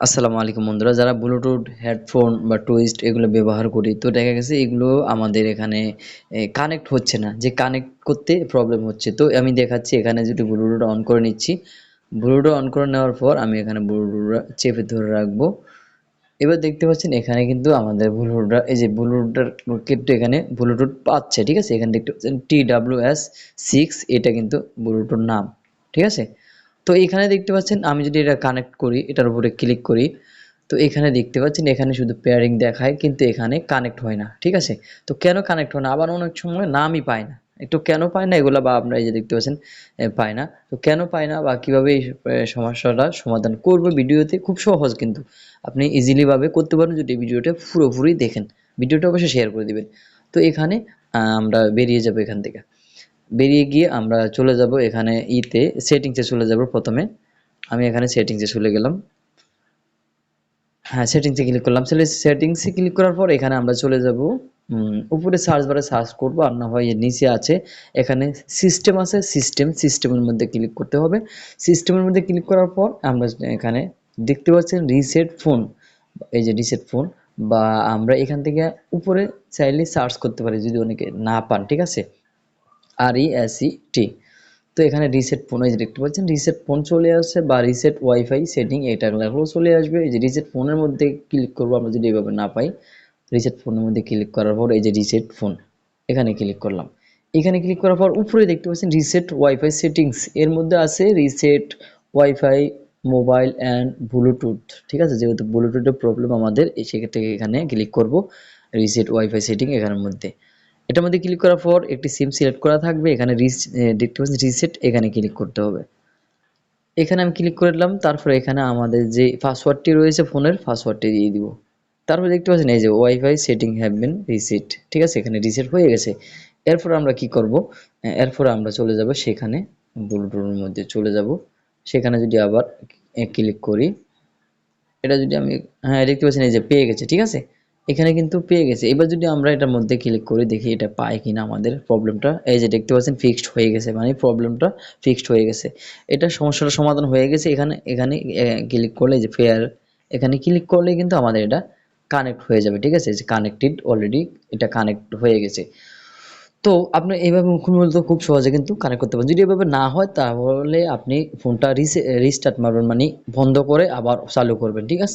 আসসালামু আলাইকুম বন্ধুরা, যারা ব্লুটুথ হেডফোন বা টুইস্ট এগুলো ব্যবহার করি, তো দেখা গেছে এগুলো আমাদের এখানে কানেক্ট হচ্ছে না। যে কানেক্ট করতে প্রবলেম হচ্ছে। তো আমি দেখাচ্ছি, এখানে যদি ব্লুটুথ অন করে নিচ্ছি। ব্লুটুথ অন করে নেওয়ার পর আমি এখানে ব্লুটুথ চেপে ধরে রাখব। এবার দেখতে পাচ্ছেন, এখানে কিন্তু আমাদের ব্লুটুথটা এই যে ব্লুটুথটার কিন্তু এখানে ব্লুটুথ পাচ্ছে, ঠিক আছে? এখানে দেখতে পাচ্ছেন টি ডাব্লিউ এস সিক্স এটা কিন্তু ব্লুটুথ নাম, ঠিক আছে? তো এখানে দেখতে পাচ্ছেন, আমি যদি এটা কানেক্ট করি, এটার উপরে ক্লিক করি, তো এখানে দেখতে পাচ্ছেন, এখানে শুধু পেয়ারিং দেখায়, কিন্তু এখানে কানেক্ট হয় না, ঠিক আছে? তো কেন কানেক্ট হয় না? আবার অনেক সময় নামই পায় না। একটু কেন পায় না, এগুলো বা আপনারা এই যে দেখতে পাচ্ছেন পায় না। তো কেন পায় না বা কীভাবে এই সমস্যাটা সমাধান করব ভিডিওতে? খুব সহজ কিন্তু। আপনি ইজিলিভাবে করতে পারেন, যদি ভিডিওটা পুরোপুরি দেখেন। ভিডিওটা অবশ্যই শেয়ার করে দিবেন। তো এখানে আমরা বেরিয়ে যাব এখান থেকে। বেরিয়ে গিয়ে আমরা চলে যাব এখানে ইতে সেটিংসে চলে যাব প্রথমে। আমি এখানে সেটিংসে চলে গেলাম। হ্যাঁ সেটিংসে ক্লিক করলাম। সেটিংসে ক্লিক করার পর এখানে আমরা চলে যাব। উপরে সার্চ বারে সার্চ করব। আর না হয় নিচে আছে। এখানে সিস্টেম আছে সিস্টেম সিস্টেমের মধ্যে ক্লিক করতে হবে। সিস্টেমের মধ্যে ক্লিক করার পর আমরা এখানে দেখতে পাচ্ছেন রিসেট ফোন এই যে রিসেট ফোন বা আমরা এখান থেকে উপরে চাইলে সার্চ করতে পারি যদি অনেকে না পান, ঠিক আছে? আর ই এস ই টি তো এখানে রিসেট ফোন এই যে দেখতে পাচ্ছেন রিসেট ফোন চলে আসছে বা রিসেট ওয়াইফাই সেটিং এটা লাগলেও চলে আসবে। এই যে রিসেট ফোনের মধ্যে ক্লিক করব আমরা যদি এভাবে না পাই রিসেট ফোনের মধ্যে ক্লিক করার পর এই যে রিসেট ফোন এখানে ক্লিক করলাম। এখানে ক্লিক করার পর উপরে দেখতে পাচ্ছেন রিসেট ওয়াইফাই সেটিংস এর মধ্যে আছে reset wifi mobile and bluetooth ঠিক আছে? যেহেতু ব্লুটুথের প্রবলেম আমাদের সেক্ষেত্রে এখানে ক্লিক করব রিসেট ওয়াইফাই সেটিং এখানের মধ্যে। এটার মধ্যে ক্লিক করার পর একটি সিম সিলেক্ট করা থাকবে। এখানে দেখতে পাচ্ছি রিসেট এখানে ক্লিক করতে হবে। এখানে আমি ক্লিক করলাম তারপরে এখানে আমাদের যে পাসওয়ার্ডটি রয়েছে ফোনের পাসওয়ার্ডটি দিয়ে দিব। তারপর দেখতে পাচ্ছেন এই যে wifi setting have been reset ঠিক আছে? এখানে রিসেট হয়ে গেছে। এরপর আমরা কি করব? এরপর আমরা চলে যাব সেখানে ব্লুটুথের মধ্যে চলে যাব। সেখানে যদি আবার ক্লিক করি, এটা যদি আমি হ্যাঁ দেখতে পাচ্ছেন এই যে পেয়ে গেছে, ঠিক আছে? এখানে কিন্তু পেয়ে গেছে। এবার যদি আমরা এটার মধ্যে ক্লিক করি, দেখি এটা পায় কিনা আমাদের প্রবলেমটা এই যে দেখতে পাচ্ছেন ফিক্সড হয়ে গেছে মানে প্রবলেমটা ফিক্সড হয়ে গেছে। এটা সমস্যাটা সমাধান হয়ে গেছে। এখানে এখানে ক্লিক করলে যে ফেয়ার এখানে ক্লিক করলে কিন্তু আমাদের এটা কানেক্ট হয়ে যাবে, ঠিক আছে? যে কানেক্টেড অলরেডি এটা কানেক্ট হয়ে গেছে। তো আপনি এইভাবে মূলত খুব সহজে কিন্তু কানেক্ট করতে পারেন যদি এভাবে না হয়, তাহলে আপনি ফোনটা রিস্টার্ট মারবেন মানে বন্ধ করে আবার চালু করবেন, ঠিক আছে?